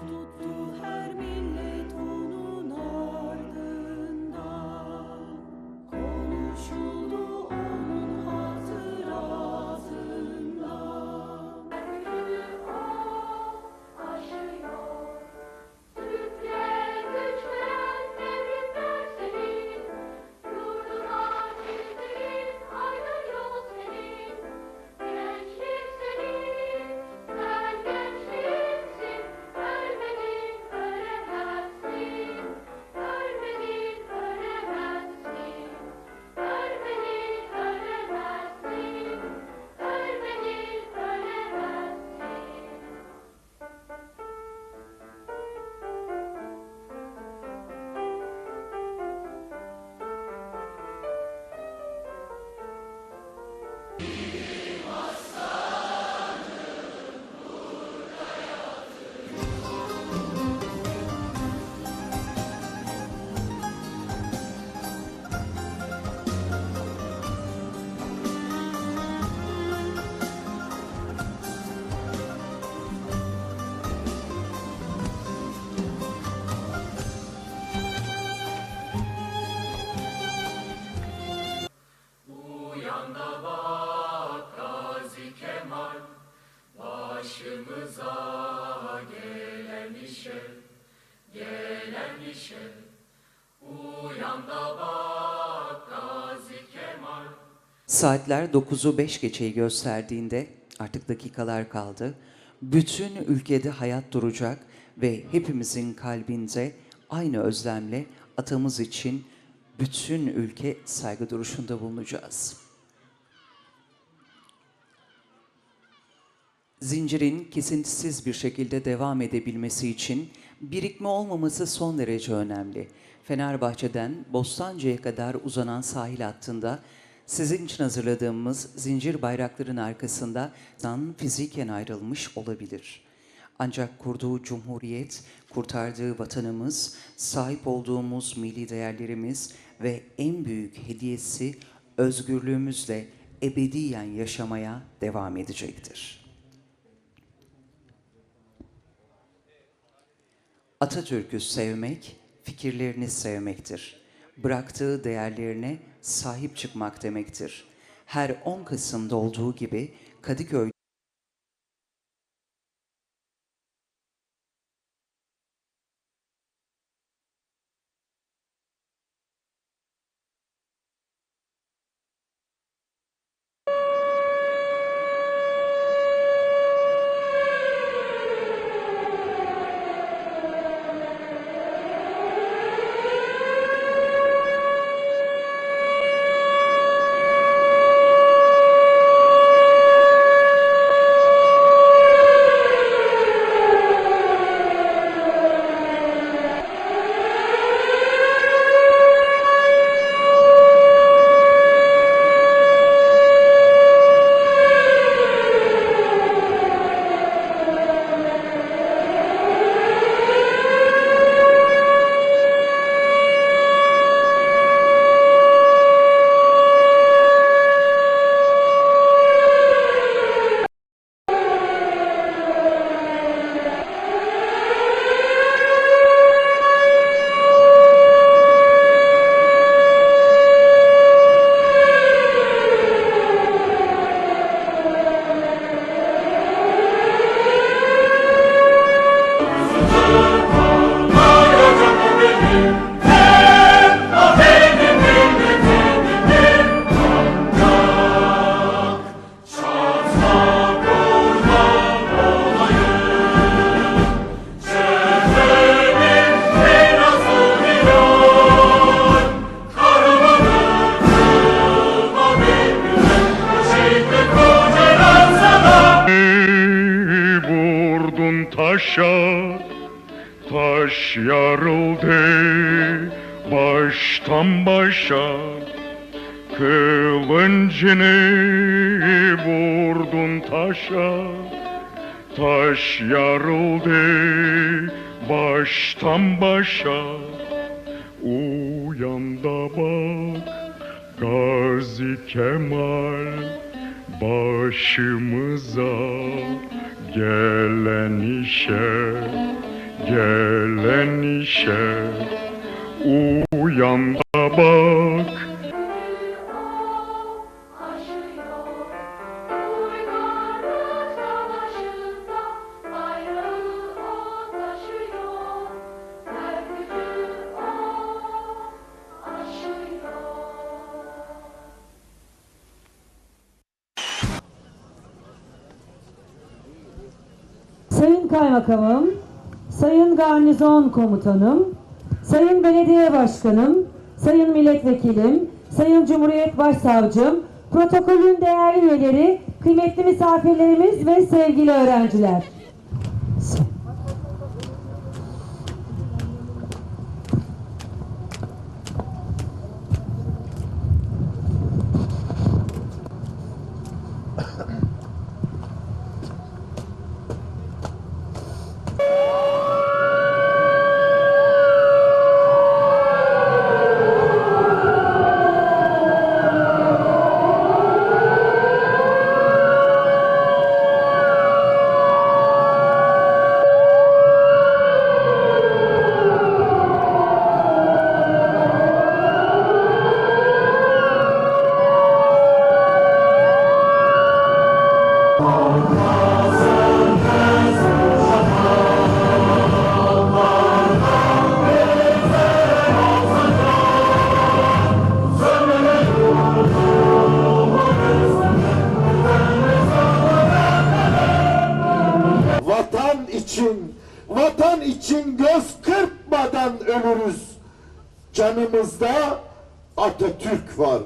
tuttu her Saatler 9'u 5 geçeyi gösterdiğinde artık dakikalar kaldı. Bütün ülkede hayat duracak ve hepimizin kalbinde aynı özlemle atamız için bütün ülke saygı duruşunda bulunacağız. Zincirin kesintisiz bir şekilde devam edebilmesi için birikme olmaması son derece önemli. Fenerbahçe'den Bostancı'ya kadar uzanan sahil hattında sizin için hazırladığımız zincir bayrakların arkasında dan fiziken ayrılmış olabilir. Ancak kurduğu cumhuriyet, kurtardığı vatanımız, sahip olduğumuz milli değerlerimiz ve en büyük hediyesi özgürlüğümüzle ebediyen yaşamaya devam edecektir. Atatürk'ü sevmek, fikirlerini sevmektir. Bıraktığı değerlerine sahip çıkmak demektir. Her 10 Kasım'da olduğu gibi Kadıköy baştan başa Kılıncını vurdun taşa. Taş yarıldı baştan başa. Uyan da bak Gazi Kemal başımıza gelen işe gelen işe uyan da bak. Sayın Kaymakamım, Sayın Garnizon Komutanım, Sayın Belediye Başkanım, Sayın Milletvekilim, Sayın Cumhuriyet Başsavcım, protokolün değerli üyeleri, kıymetli misafirlerimiz ve sevgili öğrenciler. için göz kırpmadan ölürüz. Canımızda Atatürk var.